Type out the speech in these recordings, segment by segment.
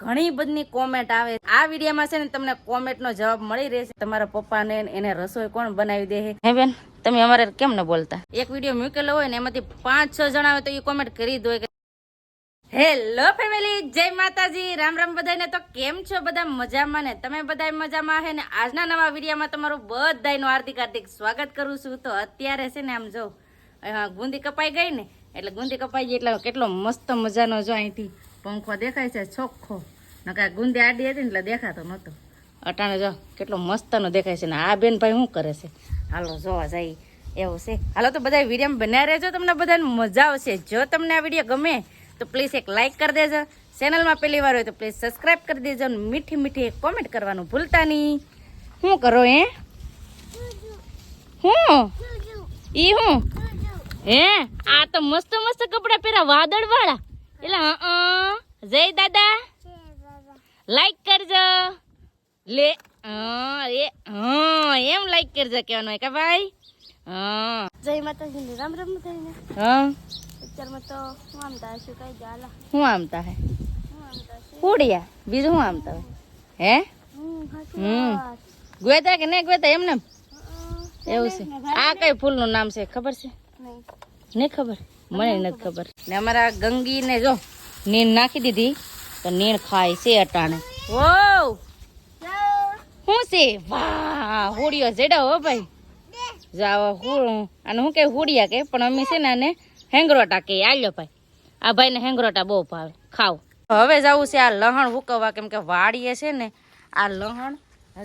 ઘણી બધી કોમેન્ટ આવે. આ વિડીયોમાં છે ને તમને કોમેન્ટનો જવાબ મળી રહેશે. તમારા પપ્પાને ને એને રસોઈ કોણ બનાવી દે હે? બેન તમે અમારે કેમ ન બોલતા? એક વીડિયો મૂકેલો હોય ને એમાંથી પાંચ છ જણા હોય તો એ કોમેન્ટ કરી દો હેલો ફેમિલી જય માતાજી. રામ રામ બધાને તો કેમ છો બધા? મજામાં ને? તમે બધા મજામાં હે ને? આજના નવા વિડીયોમાં તમારું બધાનું હાર્દિક હાર્દિક સ્વાગત કરું છું. તો અત્યારે છે ને આમ જો ગુંદી કપાઈ ગઈ ને? એટલે ગુંદી કપાઈ ગઈ એટલે કેટલો મસ્ત મજાનો જો અહીંથી પંખો દેખાય છે ચોખ્ખો. નકા ગુંદી આડી હતી ને એટલે દેખાતો નહોતો. અટાણે જો કેટલો મસ્તનો દેખાય છે ને આ બેન ભાઈ શું કરે છે? હાલો જોવા જાય. એવું છે. હાલો તો બધા વીડિયો બનાવી રહેજો તમને બધાને. મજા આવશે. જો તમને આ વીડિયો ગમે તો પ્લીઝ એક લાઇક કરી દેજો. ચેનલમાં પહેલી વાર હોય તો પ્લીઝ સબસ્ક્રાઈબ કરી દેજો અને મીઠી મીઠી એક કોમેન્ટ કરવાનું ભૂલતા નહીં. શું કરો હે? હું ઈ હું હે? આ તો મસ્ત મસ્ત કપડાં પહેરા વાદળ વાળા એટલે હા જય દાદા. લાઈક કરજો. લે હા એ હા એમ લાઈક કરજો કહેવાનું હોય કે ભાઈ? હા જય માતાજી રામ રામ થઈને હા. પિક્ચરમાં તો હું આમતા હશું કઈ જાલા આમતા હે હું આમતા હશું કુડિયા બીજું શું આમતા હે? હું હમ. ગોતા કે નહીં ગોતા એમને? એવું છે. આ કઈ ફૂલનું નામ છે ખબર છે? નહીં. નહીં ખબર? મને નથી ખબર. ને અમારા ગંગી ને જો. નીણ નાખી દીધી તો નીણ ખાય છે અટાણે. ઓ શું છે? વાહ હોડિયો જેડા હો ભાઈ. જાવ હું અને હું કે હોડિયા કે પણ અમે છે ને આને હેંગરોટા કે આલ્યો ભાઈ. આ ભાઈને હેંગરોટા બહુ ભાવે. ખાવ હવે જવું છે આ લહણ હુકવવા કેમ કે વાડીએ છે ને આ લહણ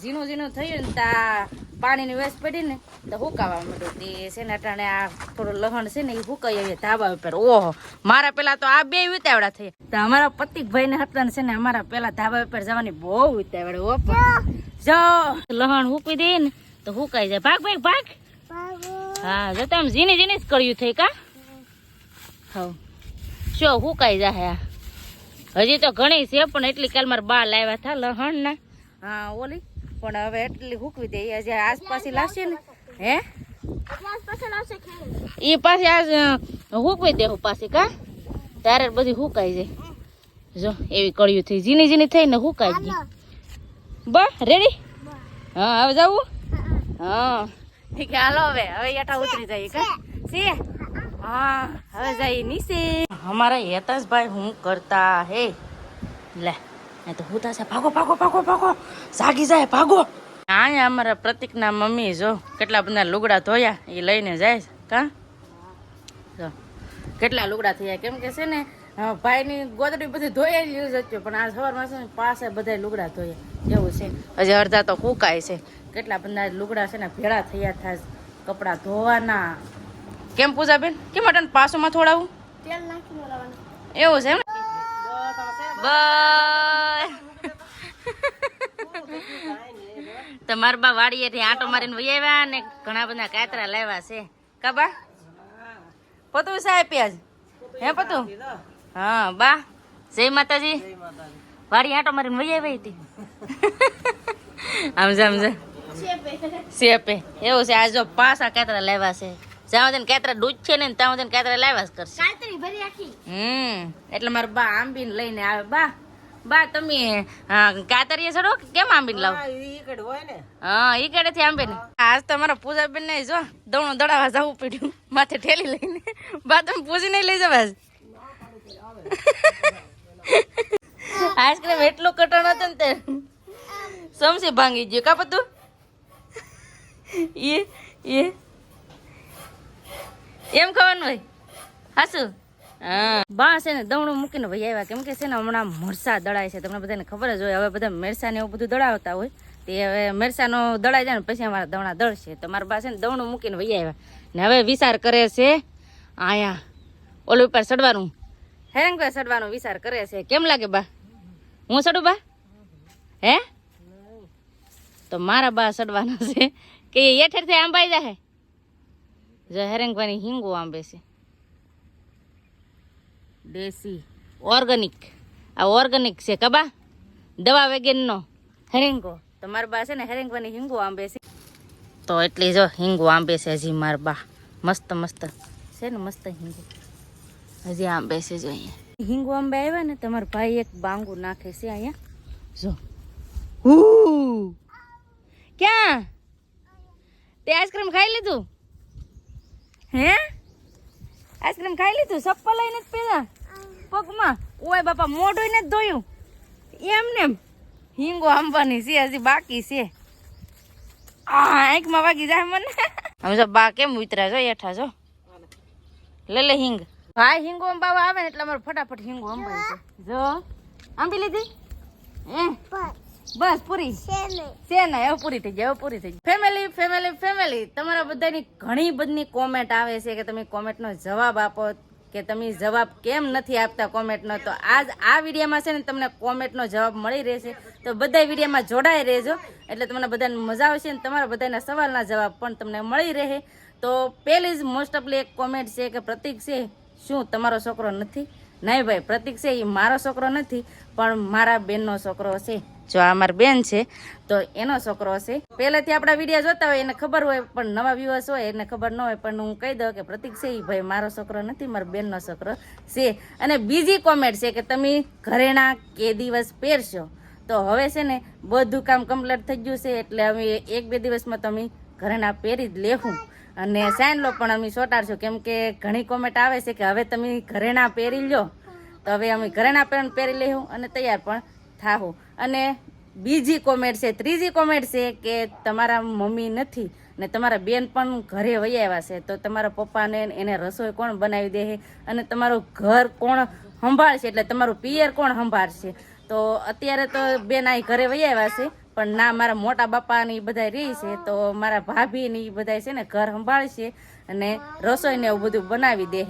ઝીણું ઝીણું થયું ને તા પાણીની વેસ પડી ને તો હુકાવા માંડ્યું. તે છે ને અટાણે આ થોડું લહણ છે ને એ હુકાઈ આવીએ ધાબા ઉપર. ઓહો, મારા પેલા તો આ બે ઉતાવળા થઈ તો અમારા પતિકભાઈ ને હતા ને છે ને અમારા પેલા ધાબા ઉપર જવાની બહુ ઉતાવળ હો જો, લહણ હુકવી દે ને તો હુકાઈ જાય. ભાગ ભાગ ભાગ. હા, જો તમે ઝીણી ઝીણી જ કર્યું થઈ કા? હવ. શું હુકાઈ જાય આ. હજી તો ઘણી છે, પણ એટલી કાલ મારા બા લાવ્યા હતા લહણ ના હા, ઓલી? પણ હવે એટલી હુકવી દે. એ આસપાસ લાવશે ને હે? એ પાછી આજ અ, દે દેવું પાછી કા? તારે જ બધી હુકાઈ જાય. જો એવી કળિયું થઈ. ઝીણી ઝીણી થઈને હુકાઈ ગઈ. બસ રેડી હા હવે જવું? હા. ઠીક હાલો હવે. હવે યાઠા ઉતરી જાય કા? સે હા હવે જાય નીચે. અમારા હેતાશભાઈ હું કરતા હે? લે એ તો હું છે. ભાગો ભાગો ભાગો ભાગો. જાગી જાય ભાગો. અહીંયા અમારા પ્રતિકના મમ્મી જો કેટલા બધા લુગડા ધોયા એ લઈને જાય કા? જો કેટલા લુગડા થયા કેમ કે છે ને ભાઈની ગોદડી બધી ધોયેલી જ હતી પણ આ સવારમાં છે ને પાસે બધા લુગડા ધોયા એવું છે. હજી અડધા તો કુકાય છે. કેટલા બધા લુગડા છે ને ભેળા થયા થાય કપડાં ધોવાના. કેમ પૂજાબેન? કેમ અટન પાસોમાં થોડાવું એવું છે એમ બાય તમારા બા વાડીએથી આંટો મારીને વહી આવ્યા ને ઘણા બધા કાતરા લાવ્યા છે. કાબા પતું સાહેબ આજ. હે પતું હા બા. જય માતાજી. વાડી આંટો મારીને વહી આવી હતી. આમ સમજા આમ જા શેપે. એવું છે આજો જો પાસા કાતરા લાવ્યા છે. જ્યાં સુધી કેતરા દૂધ છે ને ત્યાં સુધી કેતરા લાવ્યા જ કરશે. કાતરી ભરી આખી હમ એટલે મારા બા આંબીને લઈને આવે. બા બા તમે હા, કાતરીએ સડો કેમ આંબીને લાવો? હા ઈ કડેથી આંબીને. આજ તો મારા પૂજાબેન ને જો દોણો દડાવા જવું પડ્યું. માથે ઠેલી લઈને. બા તમે પૂજી નહીં લઈ જવા આઈસ્ક્રીમ એટલું કટણ હતું ને તે. સમસી ભાંગી ગયું. કા બધું? એ એ એમ ખાવાનું હોય? હાસુ? હા. બા છે ને દવણું મૂકીને ભાઈ આવ્યા. કેમ કે છે ને હમણાં મરસા દળાય છે. તમને બધાને ખબર જ હોય. હવે બધા મેરસા ને એવું બધું દળાવતા હોય. તે હવે મેરસાનો દળાઈ જાય ને પછી અમારા દવણા દળશે. તો મારા બા છે ને દવણું મૂકીને ભાઈ આવ્યા. ને હવે વિચાર કરે છે આયા ઓલું ઉપર ચડવાનું હેરંગભાઈ ચડવાનો વિચાર કરે છે. કેમ લાગે બા? હું ચડું બા? હે? તો મારા બા ચડવાના છે. કે એ હેઠેરથી આંબાઈ જાય જો હેરંગભાઈની હિંગો આંબે છે. દેશી. ઓર્ગેનિક આ ઓર્ગેનિક છે કબા દવા વેગેનનો હેરિંગો તો મારા બા છે ને હેરિંગવાની હિંગો આંબે છે. તો એટલી જો હિંગો આંબે છે હજી મારા બા. મસ્ત મસ્ત. છે ને મસ્ત હિંગો. હજી આંબે છે જો અહીંયા. હિંગુ આંબે આવ્યા ને, તમારા ભાઈ એક બાંગુ નાખે છે અહીંયા. જો. હું ક્યાં? તે આઈસ્ક્રીમ ખાઈ લીધું? હે? આઈસ્ક્રીમ ખાઈ લીધું? ચપ્પલ લઈને જ પીધા પગમાં. ઓય બાપા મોઢું ને જ ધોયું એમ. ને. હિંગો આંબવાની છે, હજી બાકી છે. આંખમાં વાગી જાય મને. હવે જો બા કેમ ઉતરા જો એઠા જો લે લે, હિંગ. ભાઈ, હિંગો અંબાવા આવે ને એટલે અમારે ફટાફટ હિંગો અંબાય છે. જો, આંબી લીધી? બસ, પૂરી. છે ને, હવે પૂરી થઈ જાય હવે પૂરી થઈ જાય ફેમિલી ફેમિલી ફેમિલી તમારા બધાની ઘણી બધી કોમેન્ટ આવે છે કે તમે કોમેન્ટનો જવાબ આપો. કે તમે જવાબ કેમ નથી આપતા કોમેન્ટનો, તો આજ આ વિડીયોમાં છે ને તમને કોમેન્ટનો જવાબ મળી રહેશે. તો બધા વિડીયોમાં જોડાઈ રહેજો. એટલે તમને બધાને મજા આવશે ને તમારા બધાના સવાલના જવાબ પણ તમને મળી રહે. તો પહેલી જ મોસ્ટ ઓફલી એક કોમેન્ટ છે કે પ્રતિક છે, શું તમારો છોકરો નથી? નહીં ભાઈ, પ્રતિક છે એ મારો છોકરો નથી, પણ મારા બેનનો છોકરો છે. જો આ અમારી બેન છે, તો એનો છોકરો છે. પહેલેથી આપણા વીડિયો જોતા હોય એને ખબર હોય, પણ નવા વ્યૂઅર્સ હોય એને ખબર ન હોય, પણ હું કહી દઉં કે પ્રતિક છે એ ભાઈ મારો છોકરો નથી, મારા બેનનો છોકરો છે. અને બીજી કોમેન્ટ છે કે તમે ઘરેણા કે દિવસ પહેરશો. તો હવે છે ને, બધું કામ કમ્પ્લીટ થઈ ગયું છે, એટલે અમે એક બે દિવસમાં તમે ઘરેણા પહેરી જ લેવું અને સાઈન લો પણ અમે ચોટાડશું કેમ કે ઘણી કોમેન્ટ આવે છે કે હવે તમે ઘરેણા પહેરી લો તો હવે અમે ઘરેણા પણ પહેરી લેવું અને તૈયાર પણ થાવું અને બીજી કોમેન્ટ છે, ત્રીજી કોમેન્ટ છે કે તમારા મમ્મી નથી ને તમારા બેન પણ ઘરે વહી આવ્યા છે. તો તમારા પપ્પાને એને રસોઈ કોણ બનાવી દે અને તમારું ઘર કોણ સંભાળશે? એટલે તમારું પિયર કોણ સંભાળશે? તો અત્યારે તો બેન અહીં ઘરે વહી આવ્યા છે, પણ ના મારા મોટા બાપા ને બધા રહી છે, તો મારા ભાભી ને ઈ બધા છે ને ઘર સંભાળશે અને રસોઈને એવું બધું બનાવી દે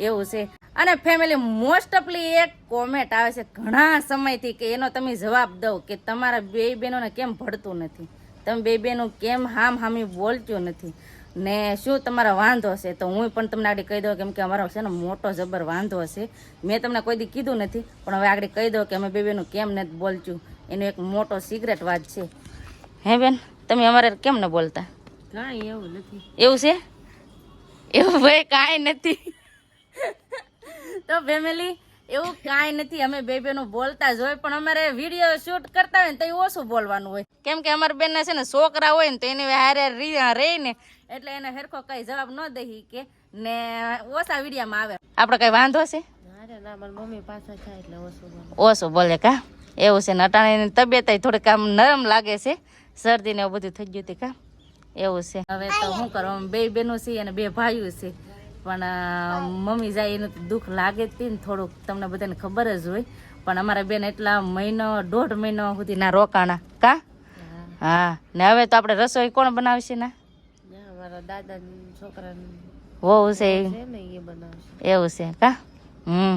એવું છે. અને ફેમિલી મોસ્ટ ઓફલી એક કોમેન્ટ આવે છે ઘણા સમયથી કે એનો તમે જવાબ દો કે તમારા બે બહેનોને કેમ ભળતું નથી? તમે બે બહેનો કેમ હામ હામી બોલતું નથી? ને શું તમારો વાંધો છે? તો હું પણ તમને આગળ કહી દઉં કેમ કે અમારો છે ને મોટો જબર વાંધો છે. મેં તમને કોઈ દી કીધું નથી પણ હવે આગળ કહી દઉં કે અમે બે બહેનો કેમ નથી બોલતું? એનો એક મોટો સિગરેટ વાત છે. હે બેન તમે અમારે કેમ ન બોલતા? કાંઈ એવું નથી. એવું છે? એવું ભાઈ કાંઈ નથી. તો ફેમિલી એવું કાંઈ નથી. અમે બે બેનો બોલતા જ હોય પણ અમારે વીડિયો શૂટ કરતા હોય ને તો એ ઓછું બોલવાનું હોય. કેમ કે અમારા બેનના છે ને છોકરા હોય ને તો એને હારે રહી ને એટલે એને હેરખો કઈ જવાબ ન દઈ કે ને ઓછા વિડીયામાં આવે. આપણે કઈ વાંધો છે? ઓછું બોલે. કા? એવું છે ને અટાણીની તબિયત થોડીક આમ નરમ લાગે છે. શરદી ને એવું બધું થઈ ગયું હતું કા? એવું છે. હવે તો શું કરો? બે બેનો છે અને બે ભાઈઓ છે પણ મમ્મી જાય એનું દુઃખ લાગે જ ને થોડુંક. તમને બધાને ખબર જ હોય. પણ અમારા બેન એટલા મહિનો દોઢ મહિનો સુધી ના રોકાણા. કા? હા. ને હવે તો આપણે રસોઈ કોણ બનાવશે ને? ના મારા દાદા છોકરા વહુ છે એવું છે કા? હમ.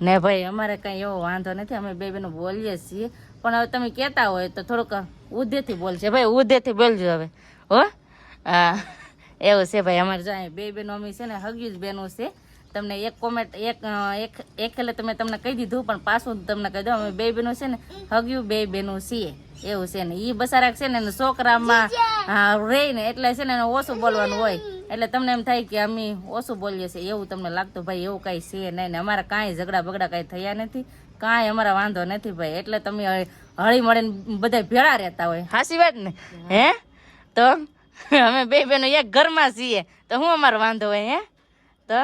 ને ભાઈ અમારે કઈ એવો વાંધો નથી. અમે બે બેનો બોલીએ છીએ. પણ હવે તમે કહેતા હોય તો થોડુંક ઉધેથી બોલશે. ભાઈ ઉધેથી બોલજો હવે. હો? હા. એવું છે ભાઈ, અમારે જાય બે બેનો અમે છે ને હગ્યું જ બેનું છે. તમને એક કોમેન્ટ એક એક એક એટલે તમે તમને કહી દીધું, પણ પાછું તમને કહી દઉં, અમે બે બેનું છે ને, હગ્યું બે બેનું છીએ. એવું છે ને એ બસારાક છે ને છોકરામાં, હા ને એટલે છે ને ઓછું બોલવાનું હોય. એટલે તમને એમ થાય કે અમે ઓછું બોલીએ છીએ. એવું તમને લાગતું ભાઈ, એવું કાંઈ છે નહીં ને, અમારા કાંઈ ઝઘડા બગડા કાંઈ થયા નથી. કાંઈ અમારા વાંધો નથી ભાઈ. એટલે તમે હળી મળીને બધા ભેળા રહેતા હોય. સાચી વાત ને? હે? તો અમે બે બહેનો એક ઘરમાં છીએ. તો હું અમારો વાંધો હોય હે? તો?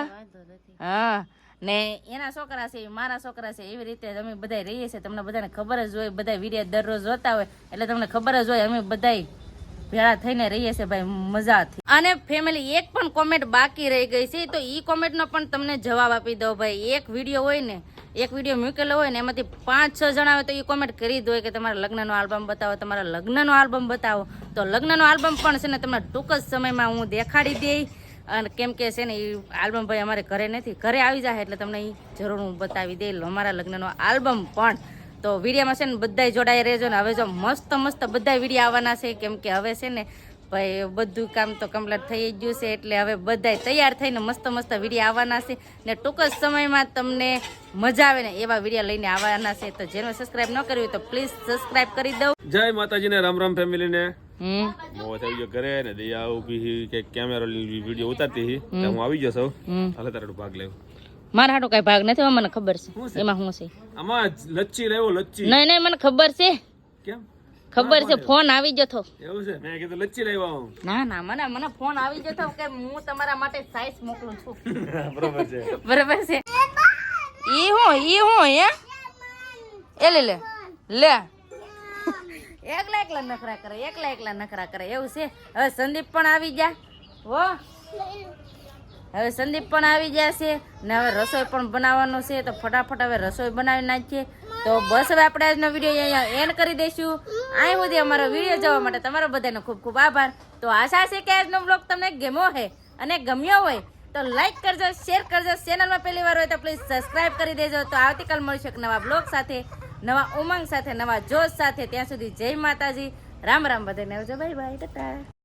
હા. ને એના છોકરા છે મારા છોકરા છે એવી રીતે અમે બધા રહીએ છીએ. તમને બધાને ખબર જ હોય બધા વીડિયો દરરોજ જોતા હોય. એટલે તમને ખબર જ હોય અમે બધાય ભેળા થઈને રહીએ છીએ ભાઈ, મજાથી. અને ફેમિલી એક પણ કોમેન્ટ બાકી રહી ગઈ છે, તો ઈ કોમેન્ટનો પણ તમને જવાબ આપી દો ભાઈ. એક વીડિયો હોય ને, એક વીડિયો મૂકેલો હોય ને, એમાંથી પાંચ છ જણા હોય તો એ કોમેન્ટ કરી દો કે તમારા લગ્નનો આલ્બમ બતાવો, તમારા લગ્નનો આલ્બમ બતાવો. તો લગ્નનો આલ્બમ પણ છે ને, તમને ટૂંક જ સમયમાં હું દેખાડી દઈ અને કેમ કે છે ને એ આલ્બમ ભાઈ અમારે ઘરે નથી, ઘરે આવી જાય એટલે તમને એ જરૂર હું બતાવી દઈ અમારા લગ્નનો આલ્બમ પણ તો વિડીયામાં છે ને બધાય જોડાઈ રહેજો ને હવે જો મસ્ત મસ્ત બધા વીડિયો આવવાના છે કેમ કે હવે છે ને ભાઈ બધું કામ તો કમ્પ્લીટ થઈ જ ગયું છે એટલે હવે બધાય તૈયાર થઈને મસ્ત મસ્ત વીડિયો આવવાના છે ને ટૂંક જ સમયમાં તમને મજા આવે ને એવા વિડીયા લઈને આવવાના છે. તો જેને સબસ્ક્રાઇબ ન કર્યું તો પ્લીઝ સબસ્ક્રાઇબ કરી દઉં. જય માતાજીને રામ રામ ફેમિલી ને મોવા થઈ ગયો ઘરે ને દયા ઊભી કે કેમેરો વીડિયો ઉતારતી હું આવી ગયો સૌ ભાગ લેવ. મારા હાટો કઈ ભાગ નથી મને ખબર છે. એમાં શું છે? આમાં જ લચ્છી નહીં નહીં મને ખબર છે. કેમ? ખબર છે ફોન આવી જતો એવું છે? મેં કીધું લચ્છી લેવા હું ના ના મને મને ફોન આવી જતો કે હું તમારા માટે સાઈઝ મોકલું છું. બરોબર છે. બરોબર છે. ઈ હું ઈ હું હે? એ લે લે. લે. એકલા એકલા નખરા કરે એકલા એકલા નખરા કરે. એવું છે? હવે સંદીપ પણ આવી ગયા. હો? હવે સંદીપ પણ આવી ગયા છે ને હવે રસોઈ પણ બનાવવાનું છે તો ફટાફટ હવે રસોઈ બનાવી નાખીએ. તો બસ હવે આપણે આજનો વીડિયો અહીંયા એન્ડ કરી દઈશું. અહીં સુધી અમારો વીડિયો જોવા માટે તમારો બધાનો ખૂબ ખૂબ આભાર. તો આશા છે કે આજનો બ્લોગ તમને ગમ્યો હોય અને ગમ્યો હોય તો લાઈક કરજો શેર કરજો. ચેનલમાં પહેલી વાર હોય તો પ્લીઝ સબસ્ક્રાઈબ કરી દેજો. તો આવતીકાલ મળીશું એક નવા બ્લોગ સાથે, નવા ઉમંગ સાથે, નવા જોશ સાથે. ત્યાં સુધી જય માતાજી. રામ રામ બધાને આવજો. Bye bye Tata